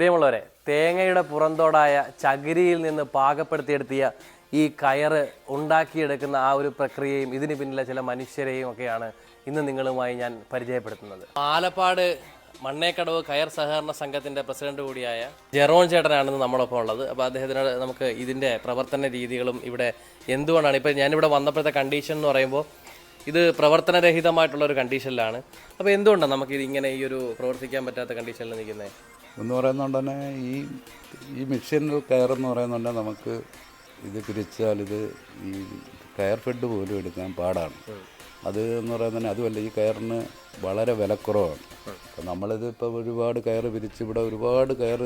പ്രിയമുള്ളവരെ തേങ്ങയുടെ പുറന്തോടായ ചകിരിയിൽ നിന്ന് പാകപ്പെടുത്തിയെടുത്തിയ ഈ കയറ് ഉണ്ടാക്കിയെടുക്കുന്ന ആ ഒരു പ്രക്രിയയും ഇതിന് പിന്നിലെ ചില മനുഷ്യരെയും ഒക്കെയാണ് ഇന്ന് നിങ്ങളുമായി ഞാൻ പരിചയപ്പെടുത്തുന്നത്. ആലപ്പാട് മണ്ണേക്കടവ് കയർ സഹകരണ സംഘത്തിന്റെ പ്രസിഡന്റ് കൂടിയായ ജെറോൺ ചേട്ടനാണ് നമ്മളൊപ്പം ഉള്ളത്. അപ്പോൾ അദ്ദേഹത്തിനോട് നമുക്ക് ഇതിന്റെ പ്രവർത്തന രീതികളും ഇവിടെ എന്തുകൊണ്ടാണ്? ഇപ്പം ഞാനിവിടെ വന്നപ്പോഴത്തെ കണ്ടീഷൻ എന്ന് പറയുമ്പോൾ ഇത് പ്രവർത്തനരഹിതമായിട്ടുള്ള ഒരു കണ്ടീഷനിലാണ് അപ്പോൾ എന്തുകൊണ്ടാണ് നമുക്ക് ഇത് ഇങ്ങനെ ഈ ഒരു പ്രവർത്തിക്കാൻ പറ്റാത്ത കണ്ടീഷനിൽ നിൽക്കുന്നത്? എന്ന് പറയുന്നത് തന്നെ ഈ ഈ മെഷീനിൽ കയറെന്ന് പറയുന്നുണ്ട് നമുക്ക് ഇത് പിരിച്ചാൽ ഇത് ഈ കയർ ഫെഡ് പോലും എടുക്കാൻ പാടാണ്. അത് എന്ന് പറയുന്നത് അതുമല്ല ഈ കയറിന് വളരെ വിലക്കുറവാണ് അപ്പം നമ്മളിത് ഇപ്പോൾ ഒരുപാട് കയർ പിരിച്ച് ഇവിടെ ഒരുപാട് കയർ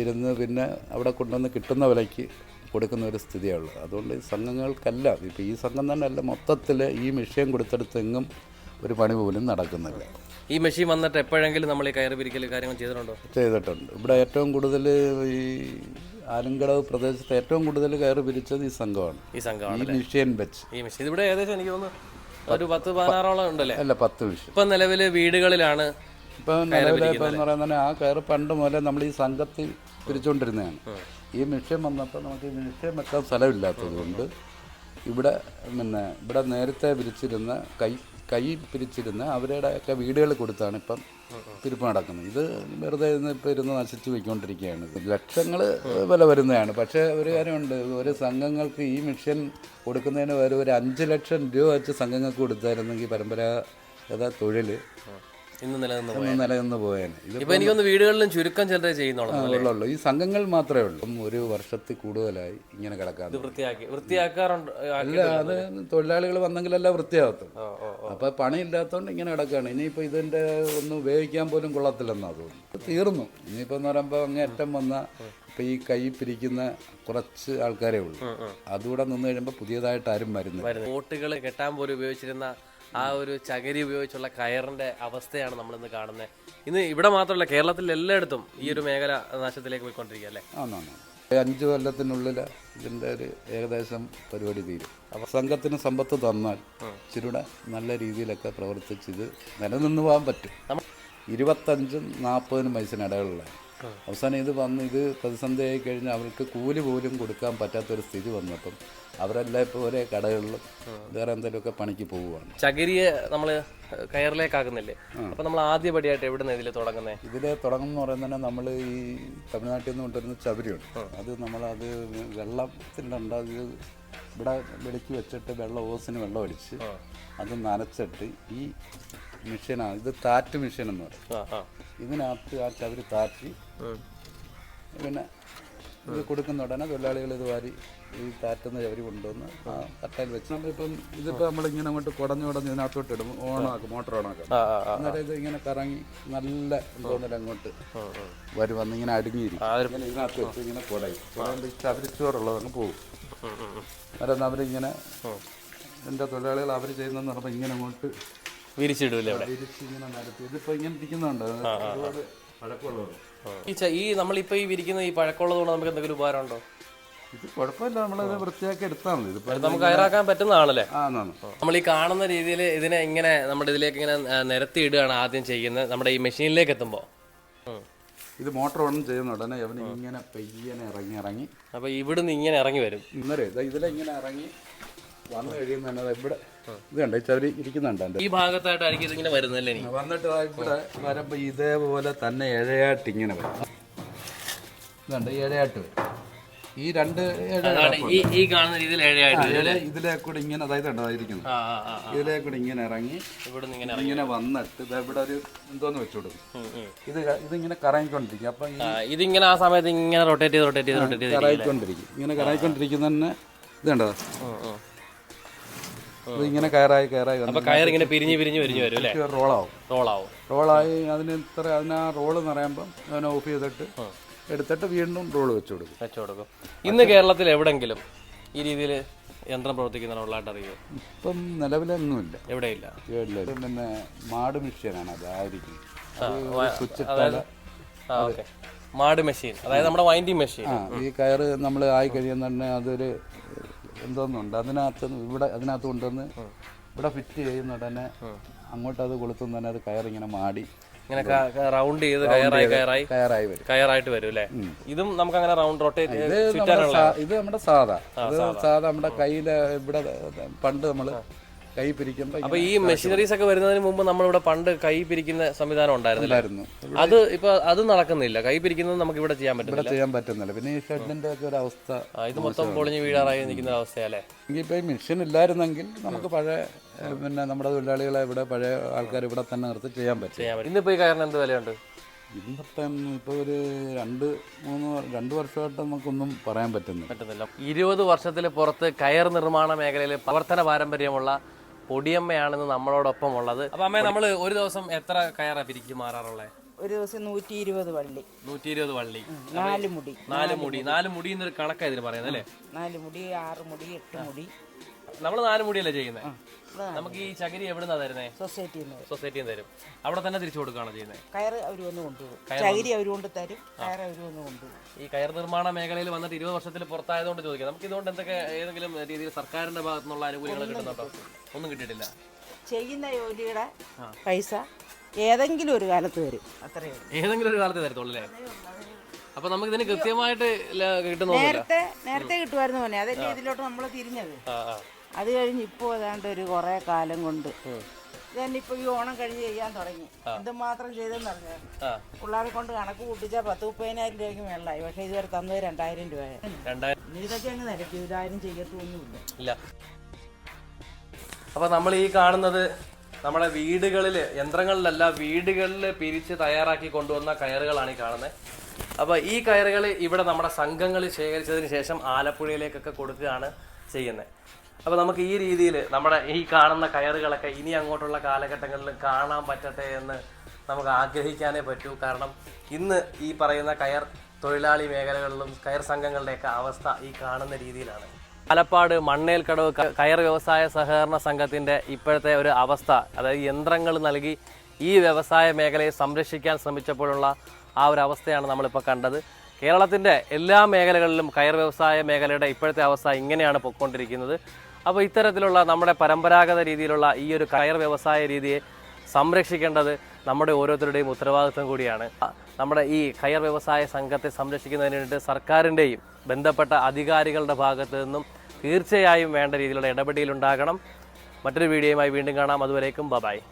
ഇരുന്ന് പിന്നെ അവിടെ കൊണ്ടുവന്ന് കിട്ടുന്ന വിലയ്ക്ക് കൊടുക്കുന്ന ഒരു സ്ഥിതിയുള്ളത് അതുകൊണ്ട് ഈ സംഘങ്ങൾക്കല്ല ഇപ്പോൾ ഈ സംഘം തന്നെ അല്ല മൊത്തത്തിൽ ഈ മെഷീൻ കൊടുത്തെടുത്തെങ്ങും ഒരു പണി പോലും നടക്കുന്നില്ല. ഈ മെഷീൻ വന്നിട്ട് എപ്പോഴെങ്കിലും നമ്മൾ ഈ കയറ് പിരിക്കൽ കാര്യങ്ങൾ ചെയ്തിട്ടുണ്ടോ? ചെയ്തിട്ടുണ്ട്. ഇവിടെ ഏറ്റവും കൂടുതൽ ഈ ആലങ്കടവ് പ്രദേശത്ത് ഏറ്റവും കൂടുതൽ കയറ് പിരിച്ചത് ഈ സംഘമാണ്. ഈ സംഘമാണ് ഈ മെഷീൻ വെച്ച്. ഈ മെഷീൻ. ഇവിടെ ഏകദേശം എനിക്ക് തോന്നുന്നു ഒരു പത്ത് പതിനാറോളം ഉണ്ടല്ലേ? അല്ല പത്ത് മെഷീൻ. ഇപ്പം നിലവിൽ വീടുകളിലാണ് ഇപ്പം നിലവിലെ ഇപ്പം എന്ന് പറയുന്നത് ആ കയറ് പണ്ട് മുതലേ നമ്മൾ ഈ സംഘത്തിൽ പിരിച്ചുകൊണ്ടിരുന്നതാണ്. ഈ മെഷീൻ വന്നപ്പോൾ നമുക്ക് ഈ മെഷീൻ വെക്കാൻ സ്ഥലമില്ലാത്തത് കൊണ്ട് ഇവിടെ പിന്നെ ഇവിടെ നേരത്തെ വിരിച്ചിരുന്ന കൈ കൈ പിരിച്ചിരുന്ന അവരുടെയൊക്കെ വീടുകൾ കൊടുത്താണ് ഇപ്പം പിരിപ്പ് നടക്കുന്നത്. ഇത് വെറുതെ ഇന്ന് ഇപ്പം ഇരുന്ന് നശിച്ച് പോയിക്കൊണ്ടിരിക്കുകയാണ്. ലക്ഷങ്ങൾ വില വരുന്നതാണ്. പക്ഷേ ഒരു കാര്യമുണ്ട്. ഒരു സംഘങ്ങൾക്ക് ഈ മിഷൻ കൊടുക്കുന്നതിന് വരെ ഒരു അഞ്ച് ലക്ഷം രൂപ വെച്ച് സംഘങ്ങൾക്ക് കൊടുത്തായിരുന്നെങ്കിൽ പരമ്പരാഗത തൊഴിൽ ഇന്ന് നിലനിന്ന് പോയേനെ. എനിക്കൊന്ന് വീടുകളിലും ചുരുക്കം ചിലരെ ചെയ്യുന്നുള്ളൂ ഈ സംഘങ്ങൾ മാത്രമേ ഉള്ളൂ. ഒരു വർഷത്തിൽ കൂടുതലായി ഇങ്ങനെ കിടക്കാതെ വൃത്തിയാക്കി വൃത്തിയാക്കാറുണ്ട് അല്ല അത് തൊഴിലാളികൾ വന്നെങ്കിലല്ല വൃത്തിയാകത്തും അപ്പൊ പണിയില്ലാത്തതുകൊണ്ട് ഇങ്ങനെ കിടക്കുകയാണ് ഇനിയിപ്പോ ഇതിന്റെ ഒന്നും ഉപയോഗിക്കാൻ പോലും കൊള്ളത്തില്ലെന്നാ തോന്നുന്നു തീർന്നു. ഇനിയിപ്പോ എന്ന് പറയുമ്പോൾ അങ്ങേറ്റം വന്ന ഇപ്പൊ ഈ കൈ പിരിക്കുന്ന കുറച്ച് ആൾക്കാരേ ഉള്ളൂ. അതുകൂടെ നിന്ന് കഴിയുമ്പോൾ പുതിയതായിട്ട് ആരും വരുന്നില്ല. ബോട്ടുകൾ കെട്ടാൻ പോലും ഉപയോഗിച്ചിരുന്ന ആ ഒരു ചകരി ഉപയോഗിച്ചുള്ള കയറിന്റെ അവസ്ഥയാണ് നമ്മൾ ഇന്ന് കാണുന്നത് ഇന്ന് ഇവിടെ മാത്രമല്ല കേരളത്തിൽ എല്ലായിടത്തും ഈ ഒരു മേഖല നാശത്തിലേക്ക് പോയിക്കൊണ്ടിരിക്കുക അല്ലേ? അഞ്ച് കൊല്ലത്തിനുള്ളിൽ ഇതിന്റെ ഒരു ഏകദേശം പരിപാടി തീരും. അപ്പോൾ സംഘത്തിന് സമ്പത്ത് തന്നാൽ ഇച്ചിരൂടെ നല്ല രീതിയിലൊക്കെ പ്രവർത്തിച്ച് ഇത് നിലനിന്ന് പോകാൻ പറ്റും. ഇരുപത്തഞ്ചും നാൽപ്പതിനും വയസ്സിനിടകളിലാണ് അവസാനം ഇത് വന്ന് ഇത് പ്രതിസന്ധിയായി കഴിഞ്ഞാൽ അവർക്ക് കൂലി പോലും കൊടുക്കാൻ പറ്റാത്തൊരു സ്ഥിതി വന്നപ്പം അവരെല്ലാം ഇപ്പോൾ ഒരേ കടകളിലും വേറെ എന്തെങ്കിലുമൊക്കെ പണിക്ക് പോവുകയാണ്. ചകിരിയെ നമ്മൾ കയറിലേക്കാക്കുന്നില്ലേ? അപ്പോൾ നമ്മൾ ആദ്യപടിയായിട്ട് എവിടെ നിന്ന് ഇതിൽ തുടങ്ങുന്നത് ഇതിൽ തുടങ്ങുന്ന പറയുന്നത് നമ്മൾ ഈ തമിഴ്നാട്ടിൽ നിന്ന് കൊണ്ടുവരുന്ന ചവരിയുണ്ട് അത് നമ്മളത് വെള്ളത്തിലുണ്ട് അത് ഇവിടെ വെളിക്ക് വെച്ചിട്ട് വെള്ളം ഓസിന് വെള്ളം അടിച്ച് അത് നനച്ചിട്ട് ഈ മെഷീനാണ് ഇത് താറ്റ് മെഷീൻ എന്ന് പറയും ഇതിനകത്ത് ആ ചവര് താറ്റി പിന്നെ ഇത് കൊടുക്കുന്ന ഉടനെ തൊഴിലാളികൾ ഇത് വാരി ഈ താറ്റുന്ന ചവരി കൊണ്ടുവന്ന് ആ തട്ടയിൽ വെച്ച് നമ്മളിപ്പം ഇതിപ്പോൾ നമ്മളിങ്ങനെ അങ്ങോട്ട് കുടഞ്ഞു കുടഞ്ഞ് ഇതിനകത്തോട്ട് ഇടും. ഓണാക്കും മോട്ടർ ഓണാക്കും. എന്നിട്ട് ഇത് ഇങ്ങനെ കറങ്ങി നല്ല തോന്നൽ അങ്ങോട്ട് വരും വന്ന് ഇങ്ങനെ അടുങ്ങിയിരിക്കും ഇതിനകത്ത് വെച്ച് ഇങ്ങനെ കുടയും. കുടയുമ്പോൾ ഈ ചവരിച്ചോറുള്ളത് അങ്ങ് പോകും. അന്നേരം അവരിങ്ങനെ എന്റെ തൊഴിലാളികൾ അവർ ചെയ്യുന്നതെന്ന് പറയുമ്പോൾ ഇങ്ങനെ അങ്ങോട്ട് വിരിച്ചിടൂല്ലേ അവിടെ? തിരിച്ച് ഇങ്ങനെ നിരത്തി ഇതിപ്പോൾ ഇങ്ങനെ ഇരിക്കുന്നുണ്ട് ഒരുപാട് പഴക്കമുള്ളത്. ഈ ച- ഈ നമ്മളിപ്പോ ഈ വിരിക്കുന്ന ഈ പഴക്കമുള്ളതുകൊണ്ട് നമുക്ക് എന്തെങ്കിലും ഉപകാരം ഉണ്ടോ? ഇത് കുഴപ്പമില്ല. നമ്മളത് വൃത്തിയാക്കി എടുത്താൽ മതി. ഇതിപ്പോൾ നമുക്ക് അയറാക്കാൻ പറ്റുന്നതാണല്ലേ? ആ എന്നാണ് നമ്മൾ ഈ കാണുന്ന രീതിയിൽ ഇതിനെ ഇങ്ങനെ നമ്മുടെ ഇതിലേക്ക് ഇങ്ങനെ ആ, നിരത്തി ഇടുകയാണ് ആദ്യം ചെയ്യുന്നത്. നമ്മുടെ ഈ മെഷീനിലേക്ക് എത്തുമ്പോൾ ഇത് മോട്ടർ ഓൺ ചെയ്യുന്ന ഉടനെ അവന് ഇങ്ങനെ പെയ്യനെ ഇറങ്ങി ഇറങ്ങി. അപ്പോൾ ഇവിടുന്ന് ഇങ്ങനെ ഇറങ്ങി വരും. ഇന്നലെ ഇതാ ഇതിലിങ്ങനെ ഇറങ്ങി വന്നു കഴിയുമ്പോൾ തന്നെ ഇവിടെ ഇത് കണ്ടോ? ചവരി ഇരിക്കുന്നുണ്ട് എന്റെ? ഈ ഭാഗത്തായിട്ടായിരിക്കും ഇതിങ്ങനെ വരുന്നല്ലേ ഇനി? വന്നിട്ട് ദാ ഇവിടെ വരുമ്പോൾ ഇതേപോലെ തന്നെ ഇഴയാട്ട് ഇങ്ങനെ വരും. ഇതുണ്ട് ഇഴയാട്ട് വരും. ഈ രണ്ട് ഈ ഈ കാണുന്ന രീതിയിൽ. ഇതിലേ കൂടെ ഇങ്ങനെ അതായത് ഉണ്ടായിരിക്കുന്നു ഇതിലെ കൂടെ ഇങ്ങനെ ഇറങ്ങി ഇങ്ങനെ വന്നിട്ട് ഇവിടെ ഒരു എന്തോന്ന് വെച്ചു കൊടുക്കും. ഉം, ഉം. ഇത് ഇങ്ങനെ ഇതിങ്ങനെ കറങ്ങിക്കൊണ്ടിരിക്കും. അപ്പൊ ഇതിങ്ങനെ ആ സമയത്ത് ഇങ്ങനെ റൊട്ടേറ്റ് ചെയ്ത് റൊട്ടേറ്റ് ചെയ്ത് റൊട്ടേറ്റ് ചെയ്ത് കറങ്ങിക്കൊണ്ടിരിക്കും. ഇങ്ങനെ കറങ്ങിക്കൊണ്ടിരിക്കുന്ന തന്നെ ഇത് കണ്ടോ ഉം, ഉം. ഇത് ഇങ്ങനെ കയറായി കയറായി അപ്പൊ കയർ ഇങ്ങനെ പിരിഞ്ഞ് പിരിഞ്ഞ് വരിഞ്ഞ് വരും റോളാവും റോളാവും റോളായി അതിന് ഇത്ര അതിന് ആ റോൾ പറയുമ്പോൾ അതിനെ ഓഫ് ചെയ്തിട്ട് എടുത്തിട്ട് വീണ്ടും റോൾ വെച്ചു കൊടുക്കും. വെച്ചു കൊടുക്കും. ഇന്ന് കേരളത്തിൽ എവിടെങ്കിലും ഈ രീതിയിൽ യന്ത്രം പ്രവർത്തിക്കുന്ന ഉള്ളതായിട്ട് അറിയുമോ ഇപ്പം നിലവിലൊന്നുമില്ല. എവിടെയില്ല? ഇല്ല. പിന്നെ മാട് മെഷീനാണ് അത് ആയിരിക്കും. സ്വിച്ച് ആ ഓക്കെ. Mad machine. അതായത് നമ്മുടെ വൈൻഡിങ് മെഷീൻ ആ ഈ കയറ് നമ്മൾ ആയി കഴിയുന്ന തന്നെ അതൊരു എന്തോന്നുണ്ട്? അതിനകത്ത് ഇവിടെ അതിനകത്ത് കൊണ്ടുവന്ന് ഇവിടെ ഫിറ്റ് ചെയ്യുന്ന ഉടനെ അങ്ങോട്ട് അത് കൊളുത്തുന്ന തന്നെ അത് കയറിങ്ങനെ മാടി ഇങ്ങനെ റൗണ്ട് ചെയ്ത് കയറായി കയറായി. കയറായി വരും. കയറായിട്ട് വരും അല്ലേ? ഇതും നമുക്ക് അങ്ങനെ റൗണ്ട് റൊട്ടേറ്റ് ഇത് നമ്മുടെ ഇത് നമ്മുടെ സാധാ. ഇത് സാധാ. നമ്മുടെ കയ്യിൽ ഇവിടെ പണ്ട് നമ്മൾ കൈ പിരിക്കുമ്പോ അപ്പൊ ഈ മെഷീനറീസ് ഒക്കെ വരുന്നതിന് മുമ്പ് നമ്മളിവിടെ പണ്ട് കൈ പിരിക്കുന്ന സംവിധാനം ഉണ്ടായിരുന്നു. അത് ഇപ്പൊ അത് നടക്കുന്നില്ല. കൈ പിരിക്കുന്നത് നമുക്ക് ഇവിടെ ചെയ്യാൻ പറ്റുന്നില്ല. ഇവിടെ ചെയ്യാൻ പറ്റുന്നില്ല. പിന്നെ ഈ ഷെഡിന്റെ ഒക്കെ ഒരു അവസ്ഥ ഇത് മൊത്തം പൊളിഞ്ഞ് വീഴാറായി നിൽക്കുന്ന അവസ്ഥയല്ലേ? എങ്കിൽ ഇപ്പൊ ഈ മെഷീൻ ഇല്ലായിരുന്നെങ്കിൽ നമുക്ക് പഴയ പിന്നെ നമ്മുടെ തൊഴിലാളികളെ ഇവിടെ പഴയ ആൾക്കാർ ഇവിടെ തന്നെ നിർത്തി ചെയ്യാൻ പറ്റും. ഇന്നിപ്പോ ഈ കാരണം എന്ത് വിലയുണ്ട്? ഇപ്പൊ ഒരു രണ്ട് മൂന്ന് രണ്ട് വർഷമായിട്ട് നമുക്കൊന്നും പറയാൻ പറ്റുന്നില്ല. പറ്റുന്നില്ല. ഇരുപത് വർഷത്തിൽ പുറത്ത് കയർ നിർമ്മാണ മേഖലയിൽ പ്രവർത്തന പാരമ്പര്യമുള്ള പൊടിയമ്മയാണെന്ന് നമ്മളോടൊപ്പം ഉള്ളത് അപ്പൊ അമ്മ നമ്മൾ ഒരു ദിവസം എത്ര കയറാ പിരിക്കു മാറാറുള്ളത് ഒരു ദിവസം നൂറ്റി ഇരുപത് വള്ളി. നൂറ്റി ഇരുപത് വള്ളി നാല് മുടി. നാല് മുടി. നാല് മുടി എന്നൊരു കണക്കാ ഇതിന് പറയുന്നത് അല്ലേ? നാല് മുടി ആറ് മുടി എട്ട് മുടി. നമ്മൾ നാല് മുടിയല്ലേ ചെയ്യുന്നത് നമുക്ക് ഈ ചകിരി എവിടുന്നാ തരുന്നേ? സൊസൈറ്റിയിൽ നിന്ന് സൊസൈറ്റിയിൽ തരും. അവിടെ തന്നെ തിരിച്ചു കൊടുക്കുകയാണ് ചെയ്യുന്നത് കയർ അവർ വന്ന് കൊണ്ടുപോകും. ചകിരി അവർ കൊണ്ട് തരും കയറ് അവർ വന്ന് കൊണ്ടുപോകും. ഈ കയർ നിർമ്മാണ മേഖലയിൽ വന്നിട്ട് ഇരുപത് വർഷത്തിൽ പുറത്തായതുകൊണ്ട് ചോദിക്കാം. നമുക്ക് ഇതുകൊണ്ട് എന്തൊക്കെ ഏതെങ്കിലും രീതിയിൽ സർക്കാരിന്റെ ഭാഗത്തു നിന്നുള്ള ആനുകൂല്യങ്ങൾ കിട്ടുന്നുണ്ടോ? ഒന്നും കിട്ടിയിട്ടില്ല. ചെയ്യുന്ന ജോലിയുടെ പൈസ ഏതെങ്കിലും ഒരു കാലത്ത് വരും അത്രയേ ഏതെങ്കിലും ഒരു കാലത്ത് തരത്തുള്ളൂ അല്ലേ? അപ്പൊ നമുക്ക് ഇതിന് കൃത്യമായിട്ട് നേരത്തെ നേരത്തെ കിട്ടുമായിരുന്നു മോനെ. അതല്ലേ ഇതിലോട്ട് നമ്മൾ തിരിഞ്ഞത്? അത് കഴിഞ്ഞ് ഇപ്പോൾ ഏതാണ്ട് ഒരു കുറേ കാലം കൊണ്ട് ഇതന്നെ ഇപ്പൊ ഈ ഓണം കഴിഞ്ഞ് ചെയ്യാൻ തുടങ്ങി. എന്തുമാത്രം ചെയ്തെന്ന് പറഞ്ഞു പിള്ളേരെ കൊണ്ട് കണക്ക് കൂട്ടിച്ചാൽ പത്ത് മുപ്പതിനായിരം രൂപയ്ക്ക് മേളായി പക്ഷെ ഇതുവരെ തന്നത് രണ്ടായിരം രൂപയാണ് ഇതൊക്കെ അങ്ങ് നിരക്കി ഇതാരും ചെയ്യത്തൊന്നുമില്ല. അപ്പൊ നമ്മൾ ഈ കാണുന്നത് നമ്മുടെ വീടുകളിൽ യന്ത്രങ്ങളിലല്ല വീടുകളിൽ പിരിച്ച് തയ്യാറാക്കി കൊണ്ടുവന്ന കയറുകളാണ് ഈ കാണുന്നത്. അപ്പൊ ഈ കയറുകൾ ഇവിടെ നമ്മുടെ സംഘങ്ങൾ ശേഖരിച്ചതിന് ശേഷം ആലപ്പുഴയിലേക്കൊക്കെ കൊടുക്കുകയാണ് ചെയ്യുന്നത്. അപ്പൊ നമുക്ക് ഈ രീതിയിൽ നമ്മുടെ ഈ കാണുന്ന കയറുകളൊക്കെ ഇനി അങ്ങോട്ടുള്ള കാലഘട്ടങ്ങളിൽ കാണാൻ പറ്റട്ടെ എന്ന് നമുക്ക് ആഗ്രഹിക്കാനേ പറ്റൂ. കാരണം ഇന്ന് ഈ പറയുന്ന കയർ തൊഴിലാളി മേഖലകളിലും കയർ സംഘങ്ങളുടെയൊക്കെ അവസ്ഥ ഈ കാണുന്ന രീതിയിലാണ്. പാലപ്പാട് മണ്ണേൽക്കടവ് കയർ വ്യവസായ സഹകരണ സംഘത്തിന്റെ ഇപ്പോഴത്തെ ഒരു അവസ്ഥ അതായത് യന്ത്രങ്ങൾ നൽകി ഈ വ്യവസായ മേഖലയെ സംരക്ഷിക്കാൻ ശ്രമിച്ചപ്പോഴുള്ള ആ ഒരു അവസ്ഥയാണ് നമ്മളിപ്പോൾ കണ്ടത്. കേരളത്തിന്റെ എല്ലാ മേഖലകളിലും കയർ വ്യവസായ മേഖലയുടെ ഇപ്പോഴത്തെ അവസ്ഥ ഇങ്ങനെയാണ് പൊയ്ക്കൊണ്ടിരിക്കുന്നത് അപ്പോൾ ഇത്തരത്തിലുള്ള നമ്മുടെ പരമ്പരാഗത രീതിയിലുള്ള ഈ ഒരു കയർ വ്യവസായ രീതിയെ സംരക്ഷിക്കേണ്ടത് നമ്മുടെ ഓരോരുത്തരുടെയും ഉത്തരവാദിത്വം കൂടിയാണ്. നമ്മുടെ ഈ കയർ വ്യവസായ സംഘത്തെ സംരക്ഷിക്കുന്നതിന് വേണ്ടിയിട്ട് സർക്കാരിന്റെയും ബന്ധപ്പെട്ട അധികാരികളുടെ ഭാഗത്തു നിന്നും തീർച്ചയായും വേണ്ട രീതിയിലുള്ള ഇടപെടലുണ്ടാകണം. മറ്റൊരു വീഡിയോയുമായി വീണ്ടും കാണാം. അതുവരേക്കും ബബായ്